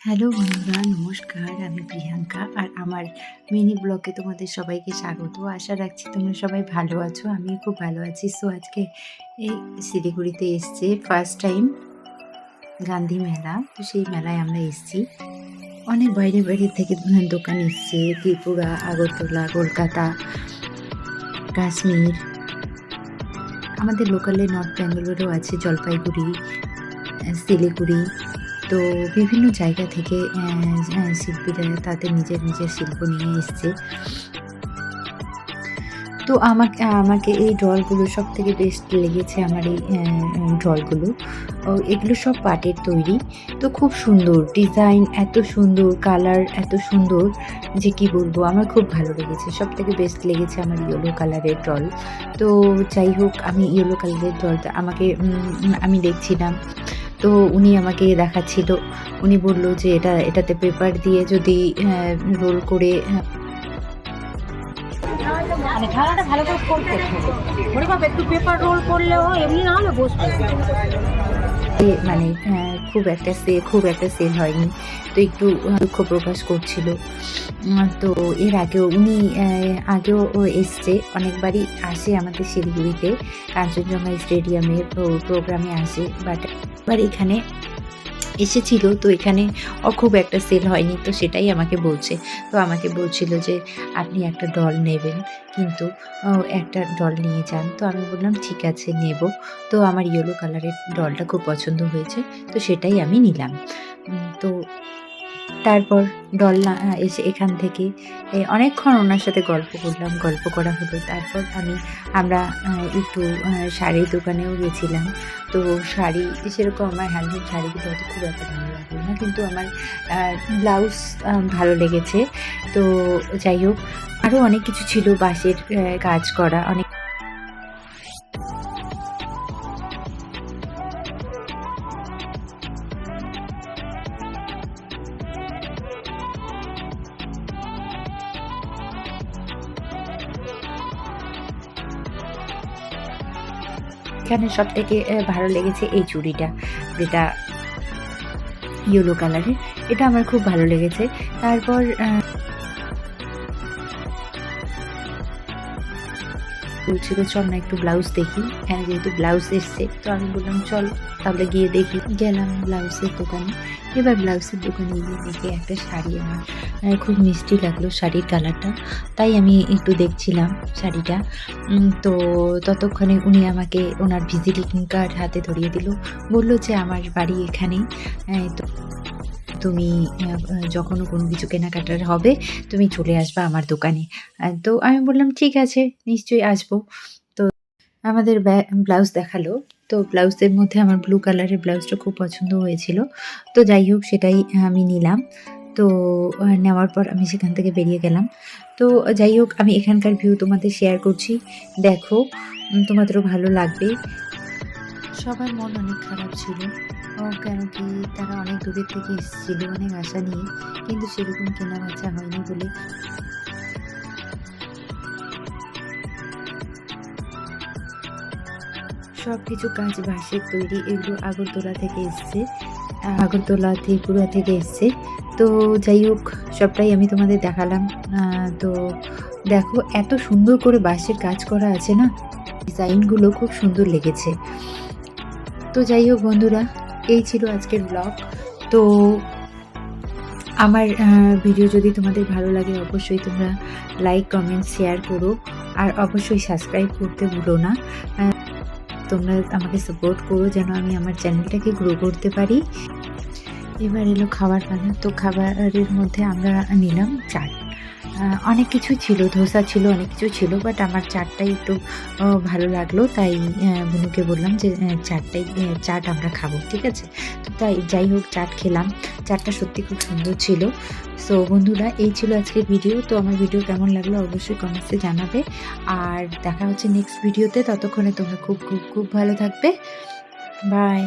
Hello বন্ধুরা, নমস্কার। আমি প্রিয়াঙ্কা আর আমার মিনি ব্লগে তোমাদের সবাইকে স্বাগত। আশা রাখছি তোমরা সবাই ভালো আছো, আমিও খুব ভালো আছি। সো আজকে এই শিলিগুড়িতে এসছে ফার্স্ট টাইম গান্ধী মেলা। তো সেই মেলায় আমরা এসছি। অনেক বাইরে বাইরে থেকে দোকান এসছে। ত্রিপুরা, আগরতলা, কলকাতা, কাশ্মীর। আমাদের লোকালে নর্থ বেঙ্গলোরেও আছে জলপাইগুড়ি, শিলিগুড়ি। তো বিভিন্ন জায়গা থেকে শিল্পীরা তাদের নিজের নিজের শিল্প নিয়ে এসছে। তো আমাকে আমাকে এই ডলগুলো সব থেকে বেস্ট লেগেছে আমার এই ডলগুলো। এগুলো সব পাটের তৈরি। তো খুব সুন্দর ডিজাইন এত সুন্দর কালার এত সুন্দর যে কি বলব, আমার খুব ভালো লেগেছে। সব থেকে বেস্ট লেগেছে আমার ইয়েলো কালারের ডল। তো যাই হোক, আমি ইয়েলো কালারের ডলটা আমাকে আমি দেখছিলাম তো উনি আমাকে দেখাচ্ছিল। উনি বলল যে এটা এটাতে পেপার দিয়ে যদি রোল করে মানে ঢালাটা ভালো করে ফোল্ড করতে হবে। একটু পেপার রোল করলেও এমনি না হলে বসবে। মানে আহ, খুব একটা সে, খুব একটা সেল হয়নি। তো একটু দুঃখ প্রকাশ করছিল। তো এর আগেও উনি আগেও এসছে। অনেকবারই আসে আমাদের শিলিগুড়িতে। কাঞ্চনজঙ্ঘা স্টেডিয়ামে প্রোগ্রামে আসে। বাট এবার এখানে এসেছিল, তো এখানে খুব একটা সেল হয়নি, তো সেটাই আমাকে বলছে। তো আমাকে বলছিল যে, আপনি একটা ডল নেবেন, কিন্তু একটা ডল নিয়ে যান। তো আমি বললাম, ঠিক আছে, নেব। তো আমার ইয়েলো কালারের ডলটা খুব পছন্দ হয়েছে, তো সেটাই আমি নিলাম। তো তারপর ডল এসে এখান থেকে অনেকক্ষণ ওনার সাথে গল্প করলাম, গল্প করা হলো। তারপর আমি, আমরা একটু শাড়ির দোকানেও গেছিলাম। তো শাড়ি, সেরকম আমার হ্যান্ডলুম শাড়িগুলো অত খুব একটা ভালো লাগল না কিন্তু আমার ব্লাউজ ভালো লেগেছে। তো যাই হোক আরও অনেক কিছু ছিল বাঁশের কাজ করা, অনেক এখানে সব থেকে ভালো লেগেছে এই চুড়িটা, যেটা ইয়েলো কালারের এটা আমার খুব ভালো লেগেছে। তারপর বলছিল চল না একটু ব্লাউজ দেখি। এখানে যেহেতু ব্লাউজ এসছে তো আমি বললাম চল তাহলে গিয়ে দেখি। গেলাম ব্লাউজের দোকানে। এবার ব্লাউজের দোকানে গিয়ে দেখে একটা শাড়ি আমার খুব মিষ্টি লাগল শাড়ির কালারটা। তাই আমি একটু দেখছিলাম শাড়িটা। তো ততক্ষণে উনি আমাকে ওনার ভিজিটিং কার্ড হাতে ধরিয়ে দিল। বলল যে আমার বাড়ি এখানেই। আহ, তো তুমি যখনও কোনো কিছু কেনাকাটার হবে, তুমি চলে আসবে আমার দোকানে। তো আমি বললাম, ঠিক আছে, নিশ্চয়ই আসব। তো আমাদের ব্লাউজ দেখাল। তো ব্লাউজের মধ্যে আমার ব্লু কালারের ব্লাউজটা খুব পছন্দ হয়েছিল। তো যাই হোক, সেটাই আমি নিলাম। তো নেওয়ার পর আমি সেখান থেকে বেরিয়ে গেলাম। তো যাই হোক, আমি এখানকার ভিউ তোমাদের শেয়ার করছি। দেখো তোমাদেরও ভালো লাগবে। সবার মন অনেক খারাপ ছিল। কেন কি তারা অনেক দূরের থেকে এসেছিল অনেক আশা নিয়ে, কিন্তু সেরকম কেনা বেচা হয়নি বলে। সব কিছু কাজ বাঁশের তৈরি, এগুলো আগরতলা থেকে এসছে। আগরতলা ত্রিপুরা থেকে এসছে। তো যাই হোক, সবটাই আমি তোমাদের দেখালাম। তো দেখো, এত সুন্দর করে বাঁশের কাজ করা আছে না? ডিজাইনগুলো খুব সুন্দর লেগেছে। তো যাই হোক বন্ধুরা এই ছিল আজকের ব্লগ তো আমার ভিডিও যদি তোমাদের ভালো লাগে, অবশ্যই তোমরা লাইক কমেন্ট শেয়ার করো। আর অবশ্যই সাবস্ক্রাইব করতে ভুলো না। তোমরা আমাকে সাপোর্ট করো, যেন আমি আমার চ্যানেলটাকে গ্রো করতে পারি। এবার এলো খাবার পানা। তো খাবারের মধ্যে আমরা নিলাম চাট। অনেক কিছু ছিল, ধোসা ছিল, অনেক কিছু ছিল বাট আমার চাটটাই একটু ভালো লাগল। তাই বুনুকে বললাম যে চাটটাই চাট আমরা খাব, ঠিক আছে? তো তাই, যাই হোক, চাট খেলাম। চাটটা সত্যি খুব সুন্দর ছিল। সো বন্ধুরা, এই ছিল আজকের ভিডিও তো আমার ভিডিও কেমন লাগল অবশ্যই কমেন্টসে জানাবে। আর দেখা হচ্ছে নেক্সট ভিডিওতে ততক্ষণে তোমরা খুব খুব খুব ভালো থাকবে। বাই